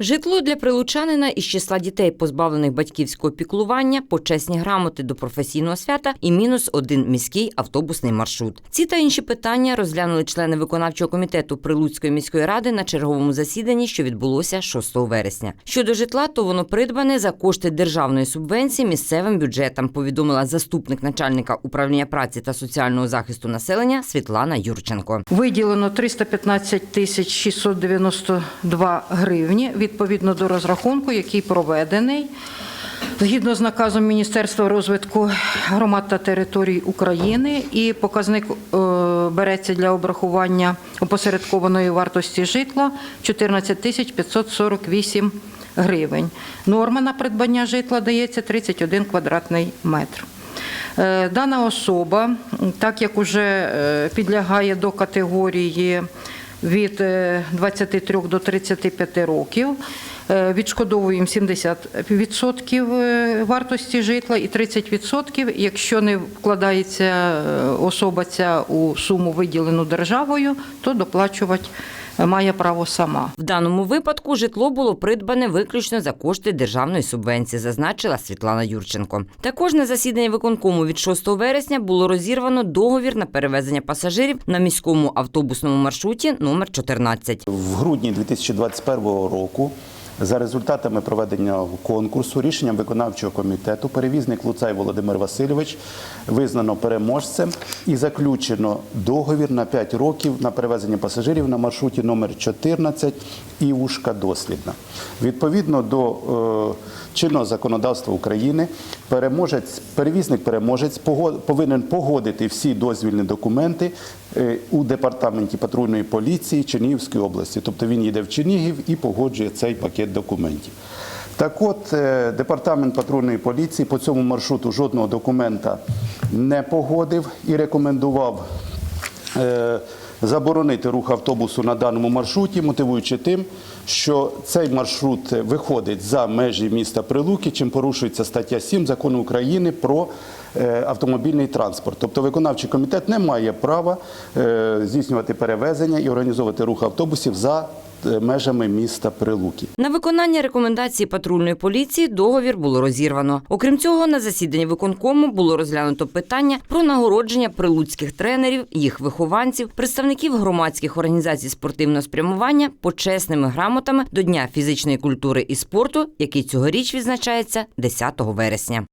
Житло для прилучанина із числа дітей, позбавлених батьківського піклування, почесні грамоти до професійного свята і мінус один міський автобусний маршрут. Ці та інші питання розглянули члени виконавчого комітету Прилуцької міської ради на черговому засіданні, що відбулося 6 вересня. Щодо житла, то воно придбане за кошти державної субвенції місцевим бюджетам. Повідомила заступник начальника управління праці та соціального захисту населення Світлана Юрченко. Виділено 315 тисяч 692 гривні відповідно до розрахунку, який проведений. Згідно з наказом Міністерства розвитку громад та територій України, і показник е, береться для обрахування опосередкованої вартості житла 14 тисяч 548 гривень. Норма на придбання житла дається 31 квадратний метр. Е, Дана особа, так як уже підлягає до категорії від е, 23 до 35 років, е, відшкодовуємо 70% е, вартості житла і 30%, якщо не вкладається е, особа ця у суму виділену державою, то доплачувати е, має право сама. В даному випадку житло було придбане виключно за кошти державної субвенції, зазначила Світлана Юрченко. Також на засіданні виконкому від 6 вересня було розірвано договір на перевезення пасажирів на міському автобусному маршруті номер 14. В грудні 2021 року за результатами проведення конкурсу рішенням виконавчого комітету перевізник Луцай Володимир Васильович визнано переможцем і заключено договір на 5 років на перевезення пасажирів на маршруті номер 14 Івушка Дослідна. Відповідно до е, чинного законодавства України, переможець, перевізник-переможець пого- повинен погодити всі дозвільні документи е, у департаменті патрульної поліції Чернігівської області. Тобто він їде в Чернігів і погоджує цей пакет документів. Так от, е, департамент патрульної поліції по цьому маршруту жодного документа не погодив і рекомендував е, заборонити рух автобусу на даному маршруті, мотивуючи тим, що цей маршрут виходить за межі міста Прилуки, чим порушується стаття 7 закону України про е, автомобільний транспорт. Тобто виконавчий комітет не має права е, здійснювати перевезення і організовувати рух автобусів за е, межами міста Прилуки. На виконання рекомендації патрульної поліції договір було розірвано. Окрім цього, на засіданні виконкому було розглянуто питання про нагородження прилуцьких тренерів, їх вихованців, представників громадських організацій спортивного спрямування почесними грамотами до Дня фізичної культури і спорту, який цьогоріч відзначається 10 вересня.